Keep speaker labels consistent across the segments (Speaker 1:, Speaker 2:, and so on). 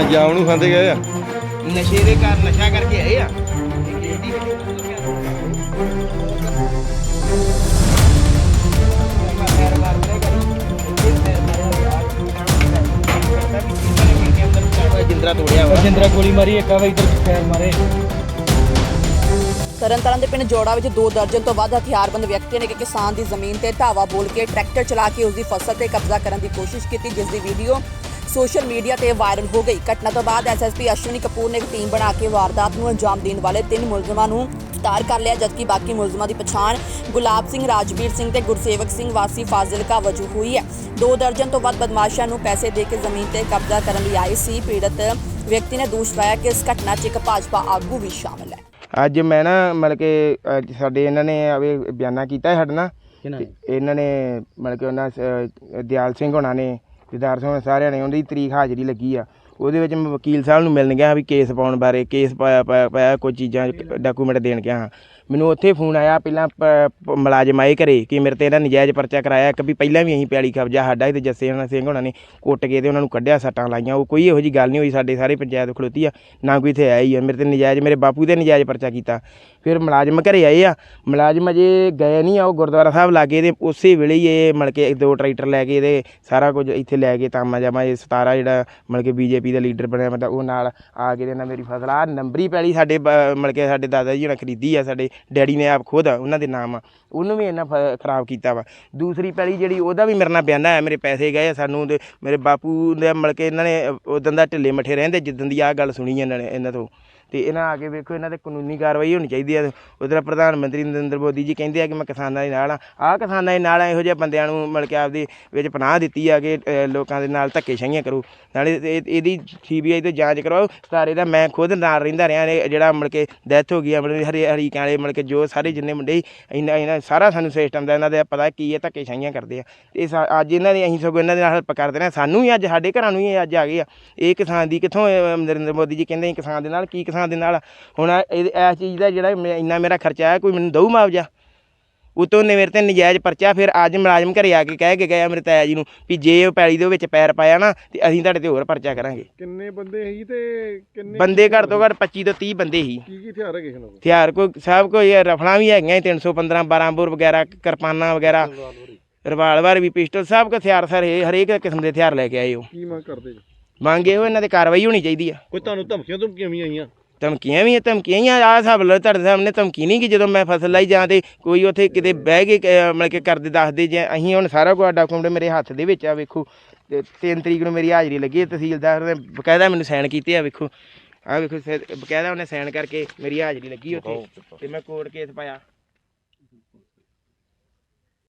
Speaker 1: ਪੰਜਾਬ ਨੂੰ ਖਾਂਦੇ ਗਏ ਆ।
Speaker 2: ਨਸ਼ੇ ਦੇ ਕਾਰਨ ਨਸ਼ਾ ਕਰਕੇ ਆਏ ਆ। ਇਹ ਕਿਸੇ ਦੀ ਵੀ ਨਹੀਂ ਮਤਲਬ ਜਿੰਦਰਾ ਤੋੜਿਆ ਵਾ
Speaker 3: ਜਿੰਦਰਾ ਗੋਲੀ ਮਾਰੀ ਇੱਕ ਆ ਵਾ ਇਧਰ ਫੈਰ ਮਾਰੇ।
Speaker 4: ਤਰਨਤਾਰਨ ਦੇ ਪਿੰਡ ਜੋੜਾ ਵਿੱਚ ਦੋ ਦਰਜਨ ਤੋਂ ਵੱਧ ਹਥਿਆਰਬੰਦ ਵਿਅਕਤੀਆਂ ਨੇ ਇੱਕ ਕਿਸਾਨ ਦੀ ਜ਼ਮੀਨ ਤੇ ਢਾਵਾ ਬੋਲ ਕੇ ਟਰੈਕਟਰ ਚਲਾ ਕੇ ਉਸ ਦੀ ਫਸਲ ਤੇ ਕਬਜ਼ਾ ਕਰਨ ਦੀ ਕੋਸ਼ਿਸ਼ ਕੀਤੀ ਜਿਸ ਦੀ ਵੀਡੀਓ ਸੋਸ਼ਲ ਮੀਡੀਆ ਤੇ ਵਾਇਰਲ ਹੋ ਗਈ। ਘਟਨਾ ਤੋਂ ਬਾਅਦ ਐਸਐਸਪੀ ਅਸ਼ਵਨੀ ਕਪੂਰ ਨੇ ਇੱਕ ਟੀਮ ਬਣਾ ਕੇ ਵਾਰਦਾਤ ਨੂੰ ਅੰਜਾਮ ਦੇਣ ਵਾਲੇ ਤਿੰਨ ਮੁਲਜ਼ਮਾਂ ਨੂੰ ਗ੍ਰਿਫਤਾਰ ਕਰ ਲਿਆ ਜਦਕਿ ਬਾਕੀ ਮੁਲਜ਼ਮਾਂ ਦੀ ਪਛਾਣ ਗੁਲਾਬ ਸਿੰਘ ਰਾਜਵੀਰ ਸਿੰਘ ਤੇ ਗੁਰਸੇਵਕ ਸਿੰਘ ਵਾਸੀ ਫਾਜ਼ਿਲਕਾ ਵਜੋਂ ਹੋਈ ਹੈ। ਦੋ ਦਰਜਨ ਤੋਂ ਵੱਧ ਬਦਮਾਸ਼ਾਂ ਨੂੰ ਪੈਸੇ ਦੇ ਕੇ ਜ਼ਮੀਨ ਤੇ ਕਬਜ਼ਾ ਕਰਨ ਲਈ ਆਏ ਸੀ। ਪੀੜਤ ਵਿਅਕਤੀ ਨੇ ਦੋਸ਼ ਲਾਇਆ ਕਿ ਇਸ ਘਟਨਾ 'ਚ ਇੱਕ ਭਾਜਪਾ ਆਗੂ ਵੀ ਸ਼ਾਮਲ ਹੈ।
Speaker 2: ਅੱਜ ਮੈਂ ਨਾ ਮਤਲਬ ਕਿ ਸਾਡੇ ਇਹਨਾਂ ਨੇ ਆਵੇ ਬਿਆਨਾ ਕੀਤਾ ਸਾਡੇ ਨਾਲ। ਇਹਨਾਂ ਨੇ ਮਤਲਬ ਕਿ ਉਹਨਾਂ ਦਿਆਲ ਸਿੰਘ ਹੋਣਾ ਨੇ ਦਿਦਾਰ ਸਿੰਘ ਹੋਣਾ ਸਾਰਿਆਂ ਨੇ ਉਹਦੀ ਤਰੀਕ ਹਾਜ਼ਰੀ ਲੱਗੀ ਆ। ਉਹਦੇ ਵਿੱਚ ਮੈਂ ਵਕੀਲ ਸਾਹਿਬ ਨੂੰ ਮਿਲਣ ਗਿਆ ਵੀ ਕੇਸ ਪਾਉਣ ਬਾਰੇ ਕੇਸ ਪਾਇਆ ਪਾਇਆ ਪਾਇਆ, ਕੋਈ ਚੀਜ਼ਾਂ ਡਾਕੂਮੈਂਟ ਦੇਣ ਗਿਆ ਹਾਂ। ਮੈਨੂੰ ਉੱਥੇ ਫੋਨ ਆਇਆ ਪਹਿਲਾਂ ਪ- ਮੁਲਾਜ਼ਮ ਆਏ ਘਰੇ ਕਿ ਮੇਰੇ ਤੇ ਇਹਦਾ ਨਜਾਇਜ਼ ਪਰਚਾ ਕਰਾਇਆ ਇੱਕ ਵੀ ਪਹਿਲਾਂ ਵੀ ਅਸੀਂ ਪਿਆਲੀ ਕਬਜ਼ਾ ਸਾਡਾ ਤੇ ਜੱਸੇ ਹੋਣਾ, ਸਿੰਘ ਹੋਣਾ ਨੇ ਕੁੱਟ ਕੇ ਤੇ ਉਹਨਾਂ ਨੂੰ ਕੱਢਿਆ, ਸੱਟਾਂ ਲਾਈਆਂ। ਉਹ ਕੋਈ ਇਹੋ ਜੀ ਗੱਲ ਨਹੀਂ ਹੋਈ, ਸਾਡੇ ਸਾਰੇ ਪੰਚਾਇਤ ਖਲੋਤੀ ਆ, ਨਾ ਕੋਈ ਇੱਥੇ ਆਇਆ ਹੀ ਆ। ਮੇਰੇ ਤੇ ਨਜਾਇਜ਼, ਮੇਰੇ ਬਾਪੂ 'ਤੇ ਨਜਾਇਜ਼ ਪਰਚਾ ਕੀਤਾ। ਫਿਰ ਮੁਲਾਜ਼ਮ ਘਰੇ ਆਏ ਆ। ਮੁਲਾਜ਼ਮ ਅਜੇ ਗਏ ਨਹੀਂ ਆ, ਉਹ ਗੁਰਦੁਆਰਾ ਸਾਹਿਬ ਲਾਗੇ ਤੇ ਉਸੇ ਵੇਲੇ ਹੀ ਇਹ ਮਤਲਬ ਕਿ ਦੋ ਟਰੈਕਟਰ ਲੈ ਕੇ ਇਹਦੇ ਸਾਰਾ ਕੁਝ ਇੱਥੇ ਲੈ ਕੇ ਤਾਮਾ ਜਾਮਾ, ਇਹ 17 ਜਿਹੜਾ ਮਤਲਬ ਕਿ ਬੀਜੇਪੀ ਦਾ ਲੀਡਰ ਬਣਿਆ, ਮਤਲਬ ਉਹ ਨਾਲ ਆ ਕੇ ਤੇ ਇਹਨਾਂ ਮੇਰੀ ਫਸਲ ਆ। ਨੰਬਰੀ ਪੈਲੀ ਸਾਡੇ ਬ- ਮਤਲਬ ਕਿ ਸਾਡੇ ਦਾਦਾ ਜੀ ਨੇ ਖਰੀਦੀ ਆ, ਸਾਡੇ ਡੈਡੀ ਨੇ ਆਪ ਖੁਦ ਉਹਨਾਂ ਦੇ ਨਾਮ ਆ ਉਹਨੂੰ ਵੀ ਇੰਨਾ ਫ- ਖਰਾਬ ਕੀਤਾ ਵਾ। ਦੂਸਰੀ ਪੈਲੀ ਜਿਹੜੀ ਉਹਦਾ ਵੀ ਮੇਰੇ ਨਾਲ ਬਿਆਨਾ ਹੈ ਮੇਰੇ ਪੈਸੇ ਗਏ ਆ ਸਾਨੂੰ ਮੇਰੇ ਬਾਪੂ ਦੇ ਮਤਲਬ ਕਿ ਇਹਨਾਂ ਨੇ, ਉਦੋਂ ਦਾ ਢਿੱਲੇ ਮੱਠੇ ਰਹਿੰਦੇ, ਜਿੱਦਣ ਦੀ ਆਹ ਗੱਲ ਸੁਣੀ ਇਹਨਾਂ ਨੇ, ਇਹਨਾਂ ਤੋਂ। ਤੇ ਇਹਨਾਂ ਆ ਕੇ ਵੇਖੋ, ਇਹਨਾਂ ਤੇ ਕਾਨੂੰਨੀ ਕਾਰਵਾਈ ਹੋਣੀ ਚਾਹੀਦੀ ਹੈ ਉਧਰ ਪ੍ਰਧਾਨ ਮੰਤਰੀ ਨਰਿੰਦਰ ਮੋਦੀ ਜੀ ਕਹਿੰਦੇ ਆ ਕਿ ਮੈਂ ਕਿਸਾਨਾਂ ਦੇ ਨਾਲ ਆ। ਆਹ ਕਿਸਾਨਾਂ ਦੇ ਨਾਲ ਇਹੋ ਜਿਹੇ ਬੰਦਿਆਂ ਨੂੰ ਮਿਲ ਕੇ ਆਪਦੀ ਵਿੱਚ ਪਨਾਹ ਦਿੱਤੀ ਆ ਕਿ ਲੋਕਾਂ ਦੇ ਨਾਲ ਧੱਕੇਸ਼ਾਹੀਆਂ ਕਰੋ। ਨਾਲੇ ਇਹ- ਇਹਦੀ ਸੀਬੀਆਈ ਤੋਂ ਜਾਂਚ ਕਰਵਾਓ। ਸਾਰੇ ਦਾ ਮੈਂ ਖੁਦ ਨਾਲ ਰਹਿੰਦਾ ਰਿਹਾ, ਇਹ ਜਿਹੜਾ ਮਿਲ ਕੇ ਡੈਥ ਹੋ ਗਈ ਆ, ਮਤਲਬ ਹਰੀ ਹਰੀਕਾਂ ਵਾਲੇ ਮਿਲ ਕੇ ਜੋ ਸਾਰੇ ਜਿੰਨੇ ਮੁੰਡੇ ਇਹਨਾਂ ਇਹਨਾਂ ਸਾਰਾ ਸਾਨੂੰ ਸਿਸਟਮ ਦਾ, ਇਹਨਾਂ ਦਾ ਪਤਾ ਕੀ ਹੈ ਧੱਕੇਸ਼ਾਹੀਆਂ ਕਰਦੇ ਆ। ਤੇ ਸਾ- ਅੱਜ ਇਹਨਾਂ ਦੀ ਅਸੀਂ ਸਗੋਂ ਇਹਨਾਂ ਦੇ ਨਾਲ ਹੈਲਪ ਕਰਦੇ ਰਹੇ ਸਾਨੂੰ ਹੀ ਅੱਜ, ਸਾਡੇ ਘਰਾਂ ਨੂੰ ਹੀ ਅੱਜ ਆ ਗਏ ਆ। ਇਹ ਕਿਸਾਨ ਦੀ ਕਿੱਥੋਂ ਨਰਿੰਦਰ ਮੋਦੀ ਜੀ ਕਹਿੰਦੇ ਕਿਸਾਨ ਦੇ ਨਾਲ, ਕੀ ਕਿਸਾਨ ਦੇ ਨਾਲ। ਹੁਣ ਇਹ ਇਸ ਚੀਜ਼ ਦਾ ਜਿਹੜਾ ਮੈਂ- ਇੰਨਾ ਮੇਰਾ ਖਰਚਾ ਹੈ ਕੋਈ ਮੈਨੂੰ ਦਊ ਮੁਆਵਜ਼ਾ? ਉਤੋਂ ਨੇ ਮੇਰੇ ਤੇ ਨਜਾਇਜ਼ ਪਰਚਾ ਫਿਰ ਅੱਜ ਮੁਲਾਜ਼ਮ ਘਰੇ ਆ ਕੇ ਕਹਿ ਕੇ ਗਿਆ ਮੇਰੇ ਤਾਇਆ ਜੀ ਨੂੰ ਵੀ ਜੇ ਉਹ ਪੈਲੀ ਦੇ ਵਿੱਚ ਪੈਰ ਪਾਇਆ ਨਾ ਤੇ ਅਸੀਂ ਤੁਹਾਡੇ ਤੇ ਹੋਰ ਪਰਚਾ ਕਰਾਂਗੇ।
Speaker 1: ਕਿੰਨੇ ਬੰਦੇ ਸੀ ਤੇ ਕਿੰਨੇ
Speaker 2: ਬੰਦੇ ਘੱਟ ਤੋਂ ਘੱਟ 25 ਤੋਂ 30 ਬੰਦੇ ਸੀ।
Speaker 1: ਕੀ ਕੀ ਹਥਿਆਰ ਹੈਗੇ ਇਹਨਾਂ ਕੋਲ?
Speaker 2: ਹਥਿਆਰ ਕੋਈ ਸਭ ਕੋਈ ਰਫਲਾਂ ਵੀ ਹੈਗੀਆਂ ਸੀ, 315 12 ਬੋਰ ਵਗੈਰਾ ਕਿਰਪਾਨਾਂ ਵਗੈਰਾ। ਰਿਵਾਲਵਰ ਵੀ ਪਿਸਟਲ ਸਭ ਕੁ ਹਥਿਆਰ ਸਰ ਇਹ ਹਰੇਕ ਕਿਸਮ ਦੇ ਹਥਿਆਰ ਲੈ ਕੇ ਆਏ ਹੋ
Speaker 1: ਕੀ ਮੰਗ ਕਰਦੇ ਜੀ?
Speaker 2: ਮੰਗੇ ਹੋ ਇਹਨਾਂ ਤੇ ਕਾਰਵਾਈ ਹੋਣੀ ਚਾਹੀਦੀ ਆ।
Speaker 1: ਕੋਈ ਤੁਹਾਨੂੰ ਧਮਕੀਆਂ ਧਮਕੀਆਂ ਵੀ ਆਈਆਂ?
Speaker 2: ਧਮਕੀਆਂ ਵੀ ਆ, ਧਮਕੀਆਂ ਹੀ ਆ ਆਹ ਹਿਸਾਬ ਲਓ ਤੁਹਾਡੇ ਸਾਹਮਣੇ ਧਮਕੀ ਨਹੀਂ ਕਿ ਜਦੋਂ ਮੈਂ ਫਸਲ ਲਾਈ ਜਾਂ ਤੇ ਕੋਈ ਉੱਥੇ ਕਿਤੇ ਬਹਿ ਕੇ ਮਤਲਬ ਕਿ ਕਰਦੇ ਦੱਸਦੇ ਜੇ ਅਸੀਂ ਹੁਣ ਸਾਰਾ ਕੁਝ ਡਾਕੂਮੈਂਟ ਮੇਰੇ ਹੱਥ ਦੇ ਵਿੱਚ ਆ ਵੇਖੋ। ਤੇ 3 ਤਰੀਕ ਨੂੰ ਮੇਰੀ ਹਾਜ਼ਰੀ ਲੱਗੀ ਤਹਿਸੀਲਦਾਰ ਨੇ ਬਕਾਇਦਾ ਮੈਨੂੰ ਸਾਈਨ ਕੀਤੇ ਆ ਵੇਖੋ। ਆ ਵੇਖੋ ਬਕਾਇਦਾ ਉਹਨੇ ਸਾਈਨ ਕਰਕੇ ਮੇਰੀ ਹਾਜ਼ਰੀ ਲੱਗੀ ਉੱਥੇ। ਤੇ ਮੈਂ ਕੋਰਟ ਕੇਸ ਪਾਇਆ।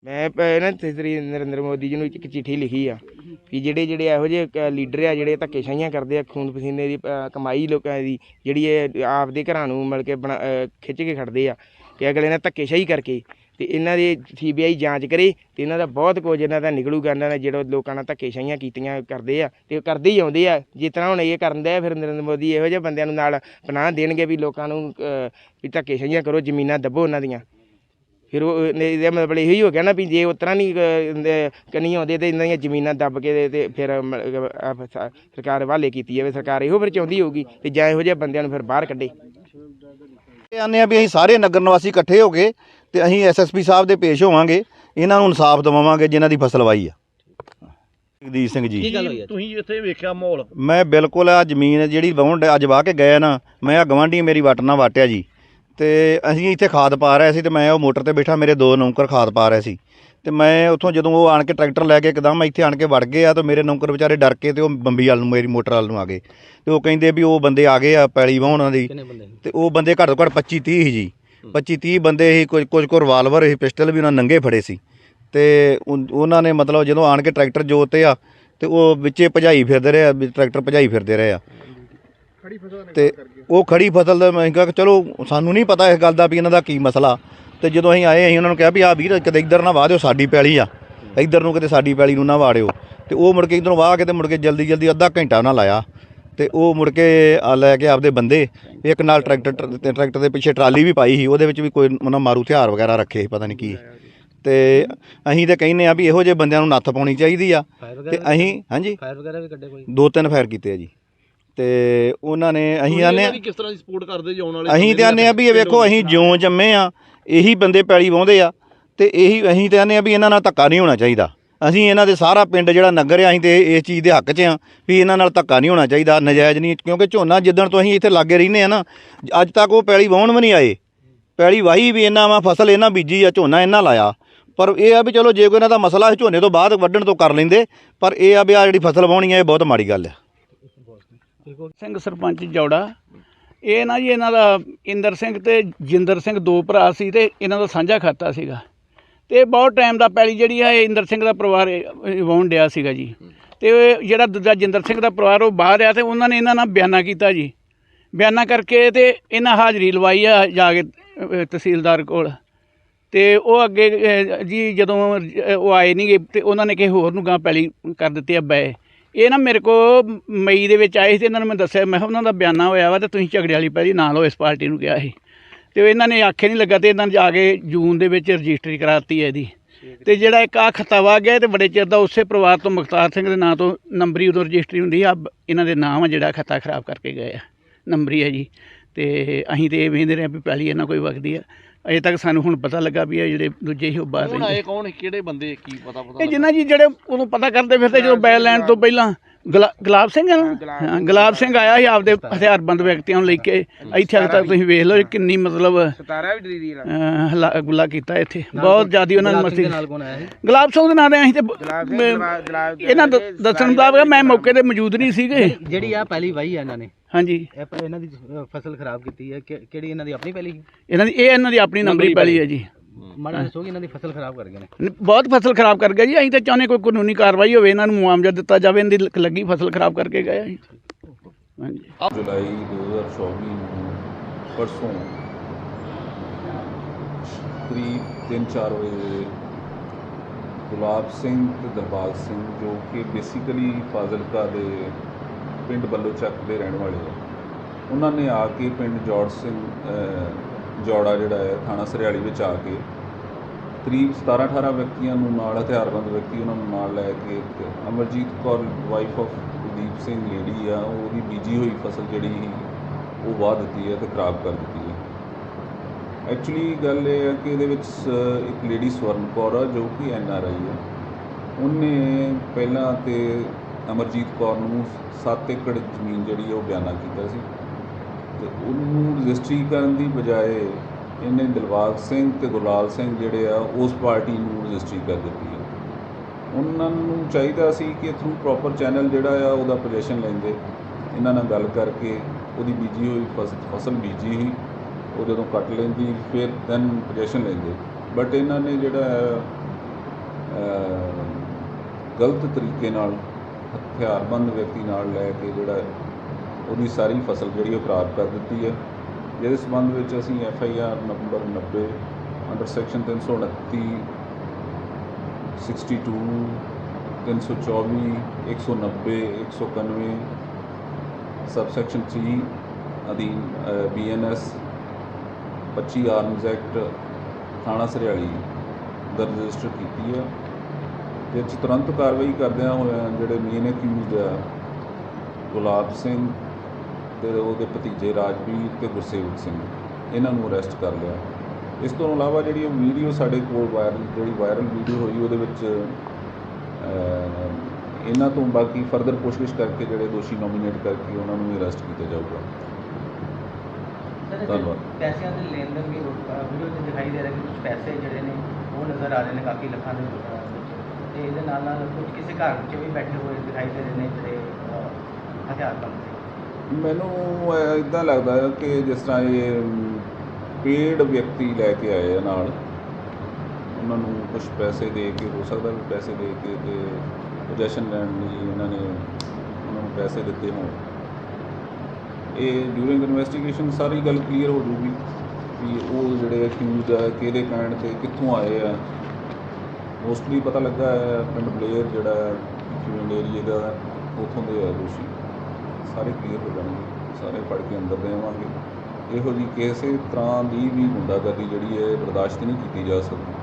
Speaker 2: ਮੈਂ ਪ- ਇਹਨਾਂ ਤੇ ਨਰਿੰਦਰ ਮੋਦੀ ਜੀ ਨੂੰ ਇੱਕ ਚਿੱਠੀ ਲਿਖੀ ਆ ਵੀ ਜਿਹੜੇ ਜਿਹੜੇ ਇਹੋ ਜਿਹੇ ਕ- ਲੀਡਰ ਆ ਜਿਹੜੇ ਧੱਕੇਸ਼ਾਹੀਆਂ ਕਰਦੇ ਆ ਖੂਨ ਪਸੀਨੇ ਦੀ ਅ, ਕਮਾਈ ਲੋਕਾਂ ਦੀ ਜਿਹੜੀ ਇਹ ਆਪਦੇ ਘਰਾਂ ਨੂੰ ਮਿਲ ਕੇ ਬਣਾ ਅ, ਖਿੱਚ ਕੇ ਖੜਦੇ ਆ ਕਿ ਅਗਲੇ ਨੇ ਧੱਕੇਸ਼ਾਹੀ ਕਰਕੇ ਤੇ ਇਹਨਾਂ ਦੀ ਸੀਬੀਆਈ ਜਾਂਚ ਕਰੇ ਤੇ ਇਹਨਾਂ ਦਾ ਬਹੁਤ ਕੁਝ ਇਹਨਾਂ ਦਾ ਨਿਕਲੂਗਾ ਇਹਨਾਂ ਨੇ ਜਿਹੜਾ ਲੋਕਾਂ ਨਾਲ ਧੱਕੇਸ਼ਾਹੀਆਂ ਕੀਤੀਆਂ ਕਰਦੇ ਆ ਤੇ ਉਹ ਕਰਦੇ ਹੀ ਆਉਂਦੇ ਆ ਜਿਸ ਤਰ੍ਹਾਂ ਹੁਣ ਇਹ ਕਰਨ ਦੇ ਫਿਰ ਨਰਿੰਦਰ ਮੋਦੀ ਇਹੋ ਜਿਹੇ ਬੰਦਿਆਂ ਨੂੰ ਨਾਲ ਪਨਾਹ ਦੇਣਗੇ ਵੀ ਲੋਕਾਂ ਨੂੰ ਅ, ਵੀ ਧੱਕੇਸ਼ਾਹੀਆਂ ਕਰੋ ਜ਼ਮੀਨਾਂ ਦੱਬੋ ਉਹਨਾਂ ਦੀਆਂ। ਫਿਰ ਉਹ ਇਹਦਾ ਮਤਲਬ ਇਹੋ ਹੀ ਹੋ ਗਿਆ ਨਾ ਵੀ ਜੇ ਉਤਰਾ ਨਹੀਂ ਕੰਨੀ ਆਉਂਦੇ ਤੇ ਇਹਨਾਂ ਦੀਆਂ ਜ਼ਮੀਨਾਂ ਦੱਬ ਕੇ ਤੇ- ਫਿਰ ਸਰਕਾਰ ਹਵਾਲੇ ਕੀਤੀ ਜਾਵੇ ਸਰਕਾਰ ਇਹੋ ਫਿਰ ਚਾਹੁੰਦੀ ਹੋਊਗੀ ਤੇ ਜਾਂ ਇਹੋ ਜਿਹੇ ਬੰਦਿਆਂ ਨੂੰ ਫਿਰ ਬਾਹਰ ਕੱਢੇ।
Speaker 5: ਇਹ ਆਨੇ ਆ ਵੀ ਅਸੀਂ ਸਾਰੇ ਨਗਰ ਨਿਵਾਸੀ ਇਕੱਠੇ ਹੋ ਕੇ ਤੇ ਅਸੀਂ ਐਸਐਸਪੀ ਸਾਹਿਬ ਦੇ ਪੇਸ਼ ਹੋਵਾਂਗੇ ਇਹਨਾਂ ਨੂੰ ਇਨਸਾਫ ਦਿਵਾਵਾਂਗੇ ਜਿਨ੍ਹਾਂ ਦੀ ਫਸਲ ਵਾਈ ਆ। ਜਗਦੀਸ਼ ਸਿੰਘ ਜੀ।
Speaker 1: ਤੁਸੀਂ ਇੱਥੇ ਵੇਖਿਆ ਮਾਹੌਲ?
Speaker 5: ਮੈਂ ਬਿਲਕੁਲ ਆ ਜ਼ਮੀਨ ਜਿਹੜੀ ਵਾਹੁਣ ਅੱਜ ਵਾਹ ਕੇ ਗਏ ਨਾ ਮੈਂ ਆ ਗਵਾਂਢੀ ਮੇਰੀ ਵੱਟ ਨਾਲ ਵਾਟਿਆ ਜੀ। ਤੇ ਅਸੀਂ ਇੱਥੇ ਖਾਦ ਪਾ ਰਹੇ ਸੀ ਤੇ ਮੈਂ ਉਹ ਮੋਟਰ ਤੇ ਬੈਠਾ ਮੇਰੇ ਦੋ ਨੌਕਰ ਖਾਦ ਪਾ ਰਹੇ ਸੀ। ਤੇ ਮੈਂ ਉੱਥੋਂ ਜਦੋਂ ਉਹ ਆਣ ਕੇ ਟਰੈਕਟਰ ਲੈ ਕੇ ਇੱਕਦਮ ਇੱਥੇ ਆਣ ਕੇ ਵੜ ਗਏ ਆ ਤੇ ਮੇਰੇ ਨੌਕਰ ਵਿਚਾਰੇ ਡਰ ਕੇ ਤੇ ਉਹ ਬੰਬੀ ਵੱਲ ਨੂੰ ਮੇਰੀ ਮੋਟਰ ਵੱਲ ਨੂੰ ਆ ਗਏ। ਤੇ ਉਹ ਕਹਿੰਦੇ ਵੀ ਉਹ ਬੰਦੇ ਆ ਗਏ ਆ ਪੈਲੀ ਵਾਹੁਣ ਦੀ। ਤੇ ਉਹ ਬੰਦੇ ਘੱਟ ਤੋਂ ਘੱਟ 25 30 ਸੀ ਜੀ। 25 30 ਬੰਦੇ ਸੀ ਕੁਝ ਕੁਝ ਕੋ ਰਿਵਾਲਵਰ ਸੀ ਪਿਸਟਲ ਵੀ ਉਹਨਾਂ ਨੰਗੇ ਫੜੇ ਸੀ। ਤੇ ਉਹਨਾਂ ਨੇ ਮਤਲਬ ਜਦੋਂ ਆਣ ਕੇ ਟਰੈਕਟਰ ਜੋਤੇ ਆ ਤੇ ਉਹ ਵਿੱਚੇ ਭਜਾਈ ਫਿਰਦੇ ਰਹੇ ਆ ਟਰੈਕਟਰ ਭਜਾਈ ਫਿਰਦੇ ਰਹੇ ਆ। ਤੇ ਉਹ ਖੜੀ ਫਸਲ ਦਾ ਮੈਂ ਕਿਹਾ ਕਿ ਚਲੋ ਸਾਨੂੰ ਨਹੀਂ ਪਤਾ ਇਸ ਗੱਲ ਦਾ ਵੀ ਇਹਨਾਂ ਦਾ ਕੀ ਮਸਲਾ। ਤੇ ਜਦੋਂ ਅਸੀਂ ਆਏ ਅਸੀਂ ਉਹਨਾਂ ਨੂੰ ਕਿਹਾ ਵੀ ਆ ਵੀਰ ਕਿਤੇ ਇੱਧਰ ਨਾ ਵਾਹ ਦਿਓ ਸਾਡੀ ਪੈਲੀ ਆ। ਇੱਧਰ ਨੂੰ ਕਿਤੇ ਸਾਡੀ ਪੈਲੀ ਨੂੰ ਨਾ ਵਾੜਿਓ। ਤੇ ਉਹ ਮੁੜ ਕੇ ਇੱਧਰੋਂ ਵਾਹ ਕੇ ਤੇ ਮੁੜ ਕੇ ਜਲਦੀ ਜਲਦੀ ਅੱਧਾ ਘੰਟਾ ਉਹਨਾਂ ਲਾਇਆ। ਤੇ ਉਹ ਮੁੜ ਕੇ ਆ ਲੈ ਕੇ ਆਪਦੇ ਬੰਦੇ ਇੱਕ ਨਾਲ ਟਰੈਕਟਰ ਤੇ ਟਰੈਕਟਰ ਦੇ ਪਿੱਛੇ ਟਰਾਲੀ ਵੀ ਪਾਈ ਸੀ ਉਹਦੇ ਵਿੱਚ ਵੀ ਕੋਈ ਉਹਨਾਂ ਮਾਰੂ ਹਥਿਆਰ ਵਗੈਰਾ ਰੱਖੇ ਸੀ ਪਤਾ ਨਹੀਂ ਕੀ। ਤੇ ਅਸੀਂ ਤੇ ਕਹਿੰਨੇ ਆ ਵੀ ਇਹੋ ਜਿਹੇ ਬੰਦਿਆਂ ਨੂੰ ਨੱਥ ਪਾਉਣੀ ਚਾਹੀਦੀ ਆ। ਤੇ ਅਸੀਂ ਹਾਂਜੀ।
Speaker 3: ਫਾਇਰ ਵਗੈਰਾ ਵੀ ਕੱਢੇ ਕੋਈ?
Speaker 5: ਦੋ ਤਿੰਨ ਫਾਇਰ ਕੀਤੇ ਆ ਜੀ। ਤੇ ਉਹਨਾਂ ਨੇ ਅਸੀਂ ਆਨੇ
Speaker 1: ਦੀ ਕਿਸ ਤਰ੍ਹਾਂ ਦੀ ਸਪੋਰਟ ਕਰਦੇ ਜੀ ਆਉਣ ਵਾਲੇ
Speaker 5: ਅਸੀਂ ਤੇ ਆਨੇ ਆ ਵੀ ਇਹ ਵੇਖੋ ਅਸੀਂ ਜਿਉਂ ਜੰਮੇ ਆ ਇਹੀ ਬੰਦੇ ਪੈਲੀ ਵਾਹੁੰਦੇ ਆ। ਤੇ ਇਹੀ ਅਸੀਂ ਤੇ ਆਨੇ ਆ ਵੀ ਇਹਨਾਂ ਨਾਲ ਧੱਕਾ ਨਹੀਂ ਹੋਣਾ ਚਾਹੀਦਾ। ਅਸੀਂ ਇਹਨਾਂ ਦੇ ਸਾਰਾ ਪਿੰਡ ਜਿਹੜਾ ਨਗਰ ਆ ਅਸੀਂ ਤੇ ਇਸ ਚੀਜ਼ ਦੇ ਹੱਕ 'ਚ ਆ ਵੀ ਇਹਨਾਂ ਨਾਲ ਧੱਕਾ ਨਹੀਂ ਹੋਣਾ ਚਾਹੀਦਾ ਨਜਾਇਜ਼ ਨਹੀਂ ਕਿਉਂਕਿ ਝੋਨਾ ਜਿੱਦਣ ਤੋਂ ਅਸੀਂ ਇੱਥੇ ਲਾਗੇ ਰਹਿੰਦੇ ਆ ਨਾ ਅੱਜ ਤੱਕ ਉਹ ਪੈਲੀ ਵਾਹੁਣ ਵੀ ਨਹੀਂ ਆਏ। ਪੈਲੀ ਵਾਹੀ ਵੀ ਇਹਨਾਂ ਵਾ ਫਸਲ ਇਹਨਾਂ ਬੀਜੀ ਆ ਝੋਨਾ ਇਹਨਾਂ ਲਾਇਆ। ਪਰ ਇਹ ਆ ਵੀ ਚਲੋ ਜੇ ਕੋਈ ਇਹਨਾਂ ਦਾ ਮਸਲਾ ਝੋਨੇ ਤੋਂ ਬਾਅਦ ਵੱਢਣ ਤੋਂ ਕਰ ਲੈਂਦੇ ਪਰ ਇਹ ਆ ਵੀ ਆ ਜਿਹੜੀ ਫਸਲ ਵਾਹੁਣੀ ਆ ਇਹ ਬਹੁਤ ਮਾੜੀ ਗੱਲ ਆ।
Speaker 6: ਸਿੰਘ ਸਰਪੰਚ ਜੌੜਾ। ਇਹ ਨਾ ਜੀ ਇਹਨਾਂ ਦਾ ਇੰਦਰ ਸਿੰਘ ਤੇ ਜਿੰਦਰ ਸਿੰਘ ਦੋ ਭਰਾ ਸੀ ਤੇ ਇਹਨਾਂ ਦਾ ਸਾਂਝਾ ਖਾਤਾ ਸੀਗਾ। ਤੇ ਬਹੁਤ ਟਾਈਮ ਦਾ ਪੈਲੀ ਜਿਹੜੀ ਆ, ਇਹ ਇੰਦਰ ਸਿੰਘ ਦਾ ਪਰਿਵਾਰ ਇਹ ਵਾਹੁਣ ਡਿਆ ਸੀਗਾ ਜੀ। ਤੇ ਜਿਹੜਾ ਦੂਜਾ ਜਿੰਦਰ ਸਿੰਘ ਦਾ ਪਰਿਵਾਰ, ਉਹ ਬਾਹਰ ਆ ਤੇ ਉਹਨਾਂ ਨੇ ਇਹਨਾਂ ਨਾਲ ਬਿਆਨਾ ਕੀਤਾ ਜੀ। ਬਿਆਨਾ ਕਰਕੇ ਤੇ ਇਹਨਾਂ ਹਾਜ਼ਰੀ ਲਵਾਈ ਆ ਜਾ ਕੇ ਤਹਿਸੀਲਦਾਰ ਕੋਲ। ਤੇ ਉਹ ਅੱਗੇ ਜੀ ਜਦੋਂ ਉਹ ਆਏ ਨਹੀਂਗੇ ਤੇ ਉਹਨਾਂ ਨੇ ਕਿਸੇ ਹੋਰ ਨੂੰ ਗਾਂ ਪੈਲੀ ਕਰ ਦਿੱਤੀ ਆ ਬੈ। ਇਹ ਨਾ ਮੇਰੇ ਕੋ ਮਈ ਦੇ ਵਿੱਚ ਆਏ ਸੀ ਤੇ ਇਹਨਾਂ ਨੂੰ ਮੈਂ ਦੱਸਿਆ, ਮੈਂ ਕਿਹਾ ਉਹਨਾਂ ਦਾ ਬਿਆਨਾ ਹੋਇਆ ਵਾ ਤੇ ਤੁਸੀਂ ਝਗੜੇ ਵਾਲੀ ਪੈਲੀ ਨਾਲ ਹੋ ਇਸ ਪਾਰਟੀ ਨੂੰ ਗਿਆ ਸੀ। ਤੇ ਇਹਨਾਂ ਨੇ ਆਖੇ ਨਹੀਂ ਲੱਗਾ ਤੇ ਇਹਨਾਂ ਨੇ ਜਾ ਕੇ ਜੂਨ ਦੇ ਵਿੱਚ ਰਜਿਸਟਰੀ ਕਰਾਤੀ ਹੈ ਇਹਦੀ। ਤੇ ਜਿਹੜਾ ਇੱਕ ਆ ਖੱਤਾ ਵਾ ਗਿਆ ਤੇ ਬੜੇ ਚਿਰ ਦਾ ਉਸੇ ਪਰਿਵਾਰ ਤੋਂ ਮੁਖਤਾਰ ਸਿੰਘ ਦੇ ਨਾਂ ਤੋਂ ਨੰਬਰੀ ਉਦੋਂ ਰਜਿਸਟਰੀ ਹੁੰਦੀ ਆ ਇਹਨਾਂ ਦੇ ਨਾਮ ਆ ਜਿਹੜਾ ਖੱਤਾ ਖਰਾਬ ਕਰਕੇ ਗਏ ਆ। ਨੰਬਰੀ ਹੈ ਜੀ। ਤੇ ਅਸੀਂ ਤੇ ਇਹ ਵੇਖਦੇ ਰਹੇ ਵੀ ਪਹਿਲੀ ਇਹਨਾਂ ਕੋਈ ਵਗਦੀ ਆ। ਅਜੇ ਤੱਕ ਸਾਨੂੰ ਹੁਣ ਪਤਾ ਲੱਗਾ ਵੀ ਇਹ ਜਿਹੜੇ ਦੂਜੇ ਹੀ ਉਹ ਬਾਹਰ
Speaker 1: ਕੌਣ
Speaker 6: ਰਹਿੰਦੇ
Speaker 1: ਆਏ ਕੌਣ ਕਿਹੜੇ ਬੰਦੇ ਕੀ ਪਤਾ ਪਤਾ
Speaker 6: ਇਹ ਜਿੰਨਾ ਜੀ ਜਿਹੜੇ ਉਦੋਂ ਪਤਾ ਕਰਦੇ ਫਿਰਦੇ ਜਦੋਂ ਬੈਲ ਲੈਣ ਤੋਂ ਪਹਿਲਾਂ ਗੁਲਾ- ਗੁਲਾਬ ਸਿੰਘ ਹੈ ਨਾ? ਹਾਂ ਗੁਲਾਬ ਸਿੰਘ ਆਇਆ ਸੀ ਆਪਦੇ ਹਥਿਆਰਬੰਦ ਵਿਅਕਤੀਆਂ ਨੂੰ ਲੈ ਕੇ। ਇੱਥੇ ਤੱਕ ਤੁਸੀਂ ਵੇਖ ਲਓ ਕਿੰਨੀ ਮਤਲਬ
Speaker 2: 17 ਵੀ ਡਰੀ ਦੀ
Speaker 6: ਅਹ, ਹੱਲਾ ਗੁੱਲਾ ਕੀਤਾ ਇੱਥੇ। ਬਹੁਤ ਜ਼ਿਆਦੀ ਉਹਨਾਂ ਨੇ ਮਸਤੀ
Speaker 3: ਨਾਲ ਕੌਣ ਆਇਆ ਸੀ?
Speaker 6: ਗੁਲਾਬ ਸਿੰਘ ਦੇ ਨਾਂ ਦੇ ਅਸੀਂ ਤੇ ਮੈਂ- ਇਹਨਾਂ ਦ- ਦੱਸਣ ਮੁਤਾਬਕ ਮੈਂ ਮੌਕੇ ਤੇ ਮੌਜੂਦ ਨਹੀਂ ਸੀਗੇ।
Speaker 3: ਜਿਹੜੀ ਆ ਪਹਿਲੀ ਵਾਈ ਆ ਇਹਨਾਂ ਨੇ
Speaker 6: ਹਾਂਜੀ।
Speaker 3: ਇਹ ਪ- ਇਹਨਾਂ ਦੀ ਅ, ਫਸਲ ਖਰਾਬ ਕੀਤੀ ਹੈ। ਕਿ- ਕਿਹੜੀ ਇਹਨਾਂ ਦੀ ਆਪਣੀ ਪਹਿਲੀ ਸੀ?
Speaker 6: ਇਹਨਾਂ ਦੀ ਇਹ ਇਹਨਾਂ ਦੀ ਆਪਣੀ ਨੰਬਰੀ ਪੈਲੀ ਹੈ ਜੀ।
Speaker 3: ਮਾੜਾ ਦੱਸੋ ਕਿ ਇਹਨਾਂ ਦੀ ਫਸਲ ਖਰਾਬ ਕਰ ਗਏ ਨੇ।
Speaker 6: ਨ- ਬਹੁਤ ਫਸਲ ਖਰਾਬ ਕਰ ਗਿਆ ਜੀ ਅਸੀਂ ਤਾਂ ਚਾਹੁੰਦੇ ਕੋਈ ਕਾਨੂੰਨੀ ਕਾਰਵਾਈ ਹੋਵੇ ਇਹਨਾਂ ਨੂੰ ਮੁਆਵਜ਼ਾ ਦਿੱਤਾ ਜਾਵੇ ਇਹਨਾਂ ਦੀ ਲੱਗੀ ਫਸਲ ਖਰਾਬ ਕਰਕੇ ਗਏ ਹਾਂਜੀ।
Speaker 7: ਜੁਲਾਈ 2024 ਨੂੰ ਪਰਸੋਂ ਕਰੀਬ 3-4 ਵਜੇ ਗੁਲਾਬ ਸਿੰਘ ਤੇ ਦਰਬਾਗ ਸਿੰਘ ਜੋ ਕਿ ਬੇਸਿਕਲੀ ਫਾਜ਼ਿਲਕਾ ਦੇ ਪਿੰਡ ਬੱਲੋਚੱਕ ਦੇ ਰਹਿਣ ਵਾਲੇ ਆ ਉਹਨਾਂ ਨੇ ਆ ਕੇ ਪਿੰਡ ਜੋੜ ਸਿੰਘ ਜੋੜਾ ਜਿਹੜਾ ਹੈ, ਥਾਣਾ ਸਰਿਆਲੀ ਵਿੱਚ ਆ ਕੇ ਕਰੀਬ 17-18 ਵਿਅਕਤੀਆਂ ਨੂੰ ਨਾਲ, ਹਥਿਆਰਬੰਦ ਵਿਅਕਤੀ ਉਹਨਾਂ ਨੂੰ ਨਾਲ ਲੈ ਕੇ ਇੱਕ Amarjeet Kaur wife of Kuldeep Singh lady ਆ, ਉਹਦੀ ਬੀਜੀ ਹੋਈ ਫਸਲ ਜਿਹੜੀ ਉਹ ਵਾਹ ਦਿੱਤੀ ਹੈ ਤੇ ਖਰਾਬ ਕਰ ਦਿੱਤੀ ਹੈ। ਐਕਚੁਅਲੀ ਗੱਲ ਇਹ ਹੈ ਕਿ ਇਹਦੇ ਵਿੱਚ ਸ- ਇੱਕ ਲੇਡੀ ਸਵਰਨ ਕੌਰ ਆ, ਜੋ ਕਿ ਐਨ ਆਰ ਆਈ ਆ। ਉਹਨੇ ਪਹਿਲਾਂ ਤੇ ਅਮਰਜੀਤ ਕੌਰ ਨੂੰ 7 ਏਕੜ ਜ਼ਮੀਨ ਜਿਹੜੀ ਹੈ ਉਹ ਬਿਆਨਾ ਕੀਤਾ ਸੀ। ਤੇ ਉਹਨੂੰ ਰਜਿਸਟਰੀ ਕਰਨ ਦੀ ਬਜਾਏ ਇਹਨੇ ਦਿਲਬਾਗ ਸਿੰਘ ਤੇ ਗੁਲਾਲ ਸਿੰਘ ਜਿਹੜੇ ਆ, ਉਸ ਪਾਰਟੀ ਨੂੰ ਰਜਿਸਟਰੀ ਕਰ ਦਿੱਤੀ ਹੈ। ਉਹਨਾਂ ਨੂੰ ਚਾਹੀਦਾ ਸੀ ਕਿ ਥਰੂ ਪ੍ਰੋਪਰ ਚੈਨਲ ਜਿਹੜਾ ਆ, ਉਹਦਾ ਪੋਜੀਸ਼ਨ ਲੈਂਦੇ। ਇਹਨਾਂ ਨਾਲ ਗੱਲ ਕਰਕੇ ਉਹਦੀ ਬੀਜੀ ਹੋਈ ਫਸ- ਫਸਲ ਬੀਜੀ ਹੋਈ ਉਹ ਜਦੋਂ ਕੱਟ ਲੈਂਦੀ, ਫਿਰ ਦੈਨ ਪੋਜੀਸ਼ਨ ਲੈਂਦੇ। ਬਟ ਇਹਨਾਂ ਨੇ ਜਿਹੜਾ ਗਲਤ ਤਰੀਕੇ ਨਾਲ, ਹਥਿਆਰਬੰਦ ਵਿਅਕਤੀ ਨਾਲ ਲੈ ਕੇ ਜਿਹੜਾ ਉਹਦੀ ਸਾਰੀ ਫਸਲ ਜਿਹੜੀ ਉਹ ਖਰਾਬ ਕਰ ਦਿੱਤੀ ਹੈ। ਜਿਹਦੇ ਸੰਬੰਧ ਵਿੱਚ ਅਸੀਂ F I R number 90 under section 329 62 324 190 191 subsection 3 ਅਧੀਨ ਬੀਐਨਐਸ 25 ਆਰਮਜ਼ ਐਕਟ ਥਾਣਾ ਸਰਿਆਲੀ ਦਰਜ ਰਜਿਸਟਰ ਕੀਤੀ ਹੈ। ਤੇ ਤੁਰੰਤ ਕਾਰਵਾਈ ਕਰਦਿਆਂ ਹੋਇਆਂ ਜਿਹੜੇ ਮੇਨ ਅਕਿਊਜ਼ਡ ਆ, ਗੁਲਾਬ ਸਿੰਘ ਤੇ ਉਹਦੇ ਭਤੀਜੇ ਰਾਜਵੀਰ ਤੇ ਗੁਰਸੇਵਕ ਸਿੰਘ ਇਹਨਾਂ ਨੂੰ ਅਰੈਸਟ ਕਰ ਲਿਆ। ਇਸ ਤੋਂ ਇਲਾਵਾ ਜਿਹੜੀ ਉਹ ਵੀਡੀਓ ਸਾਡੇ ਕੋਲ ਵਾਇਰਲ ਜਿਹੜੀ ਵਾਇਰਲ ਵੀਡੀਓ ਹੋਈ ਉਹਦੇ ਵਿੱਚ ਇਹਨਾਂ ਤੋਂ ਬਾਕੀ ਫਰਦਰ ਪੁੱਛਗਿੱਛ ਕਰਕੇ ਜਿਹੜੇ ਦੋਸ਼ੀ ਨੋਮੀਨੇਟ ਕਰਕੇ ਉਹਨਾਂ ਨੂੰ ਅਰੈਸਟ ਕੀਤਾ ਜਾਊਗਾ। ਧੰਨਵਾਦ।
Speaker 8: ਪੈਸਿਆਂ ਦੇ ਲੈਣ ਦੇਣ ਵੀ ਵੀਡੀਓ 'ਚ ਦਿਖਾਈ ਦੇ ਰਿਹਾ ਕਿ ਕੁਝ ਪੈਸੇ ਜਿਹੜੇ ਨੇ ਉਹ ਨਜ਼ਰ ਆ ਰਹੇ ਨੇ ਕਾਫੀ ਲੱਖਾਂ ਦੇ ਤੇ ਇਹਦੇ ਨਾਲ ਨਾਲ ਕੁਝ ਕਿਸੇ ਘਰ ਵਿੱਚ ਵੀ ਬੈਠੇ ਹੋਏ ਦਿਖਾਈ ਦੇ ਰਹੇ ਨੇ ਜਿਹੜੇ ਹਥਿਆਰਬੰਦ।
Speaker 7: ਮੈਨੂੰ ਇੱਦਾਂ ਲੱਗਦਾ ਹੈ ਕਿ ਜਿਸ ਤਰ੍ਹਾਂ ਇਹ ਪੇਡ ਵਿਅਕਤੀ ਲੈ ਕੇ ਆਏ ਆ ਨਾਲ, ਉਹਨਾਂ ਨੂੰ ਕੁਝ ਪੈਸੇ ਦੇ ਕੇ, ਹੋ ਸਕਦਾ ਵੀ ਪੈਸੇ ਦੇ ਕੇ ਤੇ ਪੋਜੈਸ਼ਨ ਲੈਣ ਲਈ ਇਹਨਾਂ ਨੇ ਉਹਨਾਂ ਨੂੰ ਪੈਸੇ ਦਿੱਤੇ ਹੋਣ। ਇਹ ਡਿਊਰਿੰਗ ਇਨਵੈਸਟੀਗੇਸ਼ਨ ਸਾਰੀ ਗੱਲ ਕਲੀਅਰ ਹੋ ਜੂਗੀ ਕਿ ਉਹ ਜਿਹੜੇ ਅਕਿਊਜ਼ ਆ, ਕਿਹਦੇ ਕਹਿਣ ਤੇ ਕਿੱਥੋਂ ਆਏ ਆ। ਮੋਸਟਲੀ ਪਤਾ ਲੱਗਾ ਹੈ ਪਿੰਡ ਬਲੇਅਰ ਜਿਹੜਾ ਕਿਊਨ ਏਰੀਏ ਦਾ ਉੱਥੋਂ ਦੇ ਆ ਦੋਸ਼ੀ ਸਾਰੇ ਕਲੀਅਰ ਹੋ ਜਾਣਗੇ, ਸਾਰੇ ਫੜ ਕੇ ਅੰਦਰ ਦੇਵਾਂਗੇ ਇਹੋ ਜਿਹੀ ਕਿਸੇ ਤਰ੍ਹਾਂ ਦੀ ਵੀ ਗੁੰਡਾਗਰਦੀ ਜਿਹੜੀ ਹੈ ਬਰਦਾਸ਼ਤ ਨਹੀਂ ਕੀਤੀ ਜਾ ਸਕਦੀ।